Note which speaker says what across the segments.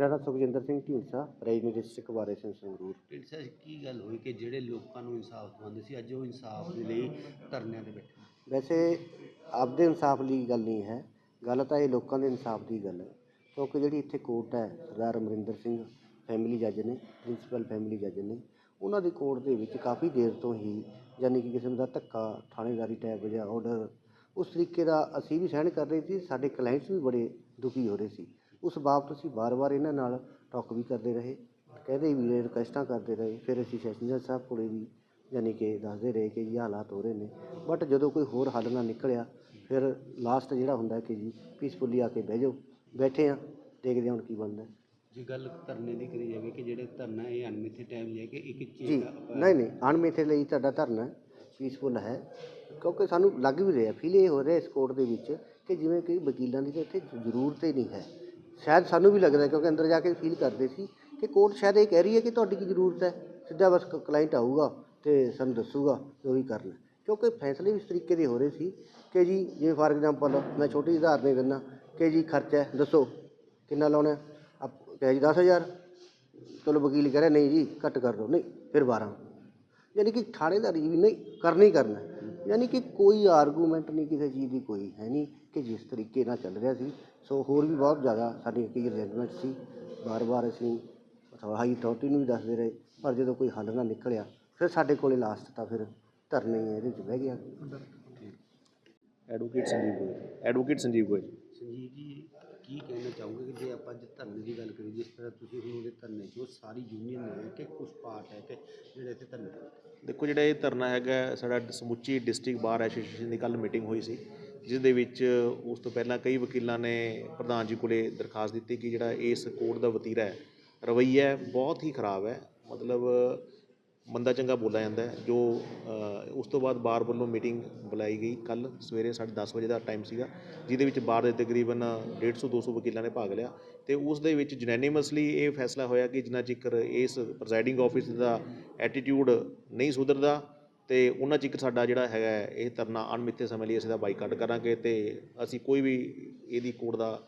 Speaker 1: Singh Dhindsa regiment district ਬਾਰੇ ਸਿੰਘ ਸੰਗਰੂਰ।
Speaker 2: ਜੀ ਕੀ ਗੱਲ ਹੋਈ ਕਿ ਜਿਹੜੇ ਲੋਕਾਂ ਨੂੰ ਇਨਸਾਫ ਦਵਾਉਂਦੇ ਸੀ ਅੱਜ ਉਹ ਇਨਸਾਫ ਦੇ ਲਈ ਧਰਨਿਆਂ ਤੇ ਬੈਠੇ?
Speaker 1: ਵੈਸੇ ਆਪਦੇ ਇਨਸਾਫ ਲਈ ਗੱਲ ਨਹੀਂ ਹੈ ਗੱਲ ਤਾਂ ਇਹ ਲੋਕਾਂ ਦੇ ਇਨਸਾਫ ਦੀ ਗੱਲ ਹੈ। ਕਿਉਂਕਿ ਜਿਹੜੀ ਇੱਥੇ ਕੋਰਟ ਹੈ ਸਰਦਾਰ ਅਮਰਿੰਦਰ ਸਿੰਘ ਫੈਮਿਲੀ ਜੱਜ ਨੇ ਪ੍ਰਿੰਸੀਪਲ ਫੈਮਿਲੀ ਜੱਜ ਨੇ ਉਹਨਾਂ ਦੀ ਕੋਰਟ ਦੇ ਵਿੱਚ ਕਾਫੀ ਦੇਰ ਤੋਂ ਹੀ ਯਾਨੀ ਕਿ ਕਿਸਮ ਦਾ ਧੱਕਾ ਥਾਣੇਦਾਰੀ ਟੈਬ ਜਾਂ ਆਰਡਰ ਉਸ ਤਰੀਕੇ ਦਾ ਅਸੀਂ ਵੀ ਸਹਿਣ ਕਰ ਰਹੇ ਸੀ ਸਾਡੇ ਕਲਾਇੰਟਸ ਵੀ ਬੜੇ ਦੁਖੀ ਹੋ ਰਹੇ ਸੀ। ਉਸ ਬਾਬਤ ਅਸੀਂ ਵਾਰ-ਵਾਰ ਇਹਨਾਂ ਨਾਲ ਟਾਕ ਵੀ ਕਰਦੇ ਰਹੇ ਕਹਿੰਦੇ ਵੀ ਰਹੇ ਰਿਕਵੈਸਟਾਂ ਕਰਦੇ ਰਹੇ ਫਿਰ ਅਸੀਂ ਸੈਸ਼ਨ ਸਾਹਿਬ ਕੋਲੇ ਵੀ ਯਾਨੀ ਕਿ ਦੱਸਦੇ ਰਹੇ ਕਿ ਇਹ ਹਾਲਾਤ ਹੋ ਰਹੇ ਨੇ ਬਟ ਜਦੋਂ ਕੋਈ ਹੋਰ ਹੱਲ ਨਾ ਨਿਕਲਿਆ ਫਿਰ ਲਾਸਟ ਜਿਹੜਾ ਹੁੰਦਾ ਕਿ ਜੀ ਪੀਸਫੁਲੀ ਆ ਕੇ ਬਹਿ ਜਾਓ ਬੈਠੇ ਆ ਦੇਖਦੇ ਹਾਂ ਹੁਣ ਕੀ ਬਣਦਾ।
Speaker 2: ਜੇ ਗੱਲ ਧਰਨੇ ਦੀ ਕਰੀ ਜਾਵੇ ਕਿ ਜਿਹੜੇ ਧਰਨਾ ਇਹ ਅਣਮਿੱਥੇ ਟਾਈਮ ਲੈ ਕੇ ਇੱਕ
Speaker 1: ਜੀ
Speaker 2: ਚੀਜ਼
Speaker 1: ਨਹੀਂ ਨਹੀਂ ਅਣਮਿੱਥੇ ਲਈ ਤੁਹਾਡਾ ਧਰਨਾ ਪੀਸਫੁਲ ਹੈ ਕਿਉਂਕਿ ਸਾਨੂੰ ਲੱਗ ਵੀ ਰਿਹਾ ਫੀਲ ਇਹ ਹੋ ਰਿਹਾ ਇਸ ਕੋਰਟ ਦੇ ਵਿੱਚ ਕਿ ਜਿਵੇਂ ਕਿ ਵਕੀਲਾਂ ਦੀ ਤਾਂ ਇੱਥੇ ਜ਼ਰੂਰਤ ਹੀ ਨਹੀਂ ਹੈ। ਸ਼ਾਇਦ ਸਾਨੂੰ ਵੀ ਲੱਗਦਾ ਕਿਉਂਕਿ ਅੰਦਰ ਜਾ ਕੇ ਫੀਲ ਕਰਦੇ ਸੀ ਕਿ ਕੋਰਟ ਸ਼ਾਇਦ ਇਹ ਕਹਿ ਰਹੀ ਹੈ ਕਿ ਤੁਹਾਡੀ ਕੀ ਜ਼ਰੂਰਤ ਹੈ, ਸਿੱਧਾ ਬਸ ਕਲਾਇੰਟ ਆਊਗਾ ਤੇ ਸਾਨੂੰ ਦੱਸੂਗਾ ਜੋ ਵੀ ਕਰਨਾ ਕਿਉਂਕਿ ਫੈਸਲੇ ਵੀ ਇਸ ਤਰੀਕੇ ਦੇ ਹੋ ਰਹੇ ਸੀ ਕਿ ਜੀ, ਜਿਵੇਂ ਫਾਰ ਐਗਜ਼ਾਮਪਲ ਮੈਂ ਛੋਟੀ ਜਿਹੀ ਉਦਾਹਰਨ ਦੇ ਦਿੰਦਾ ਕਿ ਜੀ ਖਰਚਾ ਦੱਸੋ ਕਿੰਨਾ ਲਾਉਣਾ ਆਪ ਕਹੇ ਜੀ 10000 ਚਲੋ ਵਕੀਲ ਕਹ ਰਿਹਾ, ਨਹੀਂ ਜੀ, ਘੱਟ ਕਰ ਦਿਓ। ਨਹੀਂ, ਫਿਰ 12 ਯਾਨੀ ਕਿ ਥਾਣੇਦਾਰੀ ਵੀ ਨਹੀਂ, ਕਰਨਾ ਹੀ। ਕਰਨਾ ਯਾਨੀ ਕਿ ਕੋਈ ਆਰਗੂਮੈਂਟ ਨਹੀਂ ਕਿਸੇ ਚੀਜ਼ ਦੀ ਕੋਈ ਹੈ ਨਹੀਂ ਕਿ ਜਿਸ ਤਰੀਕੇ ਨਾਲ ਚੱਲ ਰਿਹਾ ਸੀ। ਸੋ ਹੋਰ ਵੀ ਬਹੁਤ ਜ਼ਿਆਦਾ ਸਾਡੀ ਕਈ ਅਰੇਂਜਮੈਂਟ ਸੀ। ਬਾਰ-ਬਾਰ ਅਸੀਂ ਅਥਵਾ ਹਾਈ ਅਥਾਰਟੀ ਨੂੰ ਵੀ ਦੱਸਦੇ ਰਹੇ ਪਰ ਜਦੋਂ ਕੋਈ ਹੱਲ ਨਾ ਨਿਕਲਿਆ ਫਿਰ ਸਾਡੇ ਕੋਲੇ ਲਾਸਟ ਤਾਂ ਫਿਰ ਧਰਨੇ ਇਹਦੇ ਵਿੱਚ ਬਹਿ ਗਿਆ।
Speaker 3: ਐਡਵੋਕੇਟ ਸੰਜੀਵ ਗੋਇਲ ਐਡਵੋਕੇਟ ਸੰਜੀਵ ਗੋਇਲ
Speaker 2: ਸੰਜੀਵ ਜੀ ਕੀ ਕਹਿਣਾ ਚਾਹੋਗੇ ਕਿ ਜੇ ਆਪਾਂ ਅੱਜ ਧਰਨੇ ਦੀ ਗੱਲ ਕਰੀਏ ਜਿਸ ਤਰ੍ਹਾਂ ਤੁਸੀਂ ਹੁਣ ਉਹਦੇ ਧਰਨੇ 'ਚ ਉਹ ਸਾਰੀ ਯੂਨੀਅਨ ਨੇ ਕਿ ਕੁਝ ਪਾਰਟ ਹੈ ਕਿ ਜਿਹੜੇ ਇੱਥੇ ਧਰਨੇ
Speaker 3: ਦੇਖੋ ਜਿਹੜਾ ਇਹ ਧਰਨਾ ਹੈਗਾ, ਸਾਡਾ ਸਮੁੱਚੀ ਡਿਸਟ੍ਰਿਕਟ ਬਾਰ ਐਸੋਸੀਏਸ਼ਨ ਦੀ ਕੱਲ ਮੀਟਿੰਗ ਹੋਈ ਸੀ ਜਿਸ ਦੇ ਵਿੱਚ ਉਸ ਤੋਂ ਪਹਿਲਾਂ ਕਈ ਵਕੀਲਾਂ ਨੇ ਪ੍ਰਧਾਨ ਜੀ ਕੋਲੇ ਦਰਖਾਸਤ ਦਿੱਤੀ ਕਿ ਜਿਹੜਾ ਇਸ ਕੋਰਟ ਦਾ ਵਤੀਰਾ ਹੈ, ਰਵੱਈਆ ਬਹੁਤ ਹੀ ਖਰਾਬ ਹੈ। ਮਤਲਬ ਮੰਦਾ ਚੰਗਾ ਬੋਲਿਆ ਜਾਂਦਾ ਜੋ ਉਸ ਤੋਂ ਬਾਅਦ ਬਾਰ ਵੱਲੋਂ ਮੀਟਿੰਗ ਬੁਲਾਈ ਗਈ ਕੱਲ ਸਵੇਰੇ ਸਾਢੇ 10:30 ਵਜੇ ਦਾ ਟਾਈਮ ਸੀਗਾ, ਜਿਹਦੇ ਵਿੱਚ ਬਾਰ ਦੇ ਤਕਰੀਬਨ 150 200 ਵਕੀਲਾਂ ਨੇ ਭਾਗ ਲਿਆ ਤੇ ਉਸ ਦੇ ਵਿੱਚ ਜਨੈਨਿਮਸਲੀ ਇਹ ਫੈਸਲਾ ਹੋਇਆ ਕਿ ਜਿੰਨਾ ਚਿਕਰ ਇਸ ਪ੍ਰੈਜ਼ਾਈਡਿੰਗ ਆਫਿਸ ਦਾ ਐਟੀਟਿਊਡ ਨਹੀਂ ਸੁਧਰਦਾ ਤੇ ਉਹਨਾਂ ਚਿਕਰ ਸਾਡਾ ਜਿਹੜਾ ਹੈਗਾ ਇਹ ਧਰਨਾ ਅਣਮਿੱਥੇ ਸਮੇਂ ਲਈ ਅਸੀਂ ਦਾ ਬਾਈਕਾਟ ਕਰਾਂਗੇ ਤੇ ਅਸੀਂ ਕੋਈ ਵੀ ਇਹਦੀ ਕੋਰਟ ਦਾ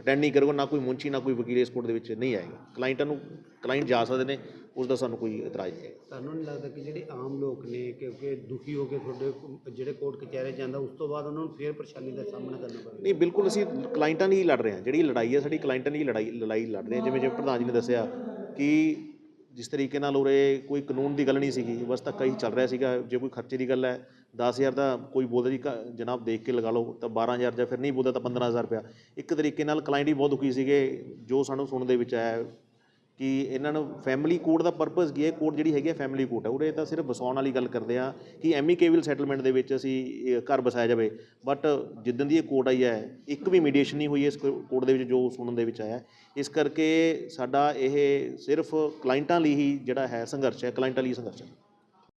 Speaker 3: ਅਟੈਂਡ ਨਹੀਂ ਕਰੂਗਾ ਨਾ ਕੋਈ ਮੁੰਚੀ ਨਾ ਕੋਈ ਵਕੀਲ ਇਸ ਕੋਰਟ ਦੇ ਵਿੱਚ ਨਹੀਂ ਆਏਗਾ। ਕਲਾਇੰਟਾਂ ਨੂੰ ਕਲਾਇੰਟ ਜਾ ਸਕਦੇ ਨੇ ਉਸ ਦਾ ਸਾਨੂੰ ਕੋਈ ਇਤਰਾਜ਼ ਨਹੀਂ ਹੈ।
Speaker 2: ਤੁਹਾਨੂੰ ਨਹੀਂ ਲੱਗਦਾ ਕਿ ਜਿਹੜੇ ਆਮ ਲੋਕ ਨੇ ਕਿਉਂਕਿ ਦੁਖੀ ਹੋ ਕੇ ਤੁਹਾਡੇ ਜਿਹੜੇ ਕੋਰਟ ਕਚਹਿਰੇ ਜਾਂਦਾ ਉਸ ਤੋਂ ਬਾਅਦ ਉਹਨਾਂ ਨੂੰ ਫੇਰ ਪਰੇਸ਼ਾਨੀ ਦਾ ਸਾਹਮਣਾ ਕਰਨਾ ਪਵੇਗਾ?
Speaker 3: ਨਹੀਂ ਬਿਲਕੁਲ ਅਸੀਂ ਕਲਾਇੰਟਾਂ ਲਈ ਲੜ ਰਹੇ ਹਾਂ। ਜਿਹੜੀ ਲੜਾਈ ਹੈ ਸਾਡੀ ਕਲਾਇੰਟਾਂ ਦੀ ਲੜਾਈ ਲੜਾਈ ਲੜ ਰਹੇ ਹਾਂ। ਜਿਵੇਂ ਜਿਵੇਂ ਪ੍ਰਧਾਨ ਜੀ ਨੇ ਦੱਸਿਆ ਕਿ ਜਿਸ ਤਰੀਕੇ ਨਾਲ ਉਰੇ ਕੋਈ ਕਾਨੂੰਨ ਦੀ ਗੱਲ ਨਹੀਂ ਸੀਗੀ, ਬਸ ਧੱਕਾ ਹੀ ਚੱਲ ਰਿਹਾ ਸੀਗਾ, ਜੇ ਕੋਈ ਖਰਚੇ ਦੀ ਗੱਲ ਹੈ 10000 ਦਾ ਕੋਈ ਬੋਲਦਾ ਜੀ ਕ- ਜਨਾਬ ਦੇਖ ਕੇ ਲਗਾ ਲਓ, ਤਾਂ 12000 ਜਾਂ ਫਿਰ ਨਹੀਂ ਬੋਲਦਾ ਤਾਂ 15000 ਰੁਪਇਆ। ਇੱਕ ਤਰੀਕੇ ਨਾਲ ਕਲਾਇੰਟ ਹੀ ਬਹੁਤ ਦੁਖੀ ਸੀਗੇ, ਜੋ ਸਾਨੂੰ ਸੁਣਨ ਦੇ ਵਿੱਚ ਆਇਆ ਕਿ ਇਹਨਾਂ ਨੂੰ ਫੈਮਿਲੀ ਕੋਰਟ ਦਾ ਪਰਪਸ ਕੀ ਹੈ? ਕੋਰਟ ਜਿਹੜੀ ਹੈਗੀ ਹੈ ਫੈਮਿਲੀ ਕੋਡ ਹੈ। ਉਰੇ ਤਾਂ ਸਿਰਫ ਵਸਾਉਣ ਵਾਲੀ ਗੱਲ ਕਰਦੇ ਆ ਕਿ ਐਮੀਕੇਬਲ ਸੈਟਲਮੈਂਟ ਦੇ ਵਿੱਚ ਅਸੀਂ ਘਰ ਵਸਾਇਆ ਜਾਵੇ। ਬਟ ਜਿੱਦਣ ਦੀ ਇਹ ਕੋਰਟ ਆਈ ਹੈ, ਇੱਕ ਵੀ ਮੀਡੀਏਸ਼ਨ ਨਹੀਂ ਹੋਈ ਇਸ ਕੋਰਟ ਦੇ ਵਿੱਚ ਜੋ ਸੁਣਨ ਦੇ ਵਿੱਚ ਆਇਆ। ਇਸ ਕਰਕੇ ਸਾਡਾ ਇਹ ਸਿਰਫ ਕਲਾਇੰਟਾਂ ਲਈ ਹੀ ਜਿਹੜਾ ਹੈ ਸੰਘਰਸ਼ ਹੈ ਕਲਾਇੰਟਾਂ ਲਈ ਸੰਘਰਸ਼ ਹੈ।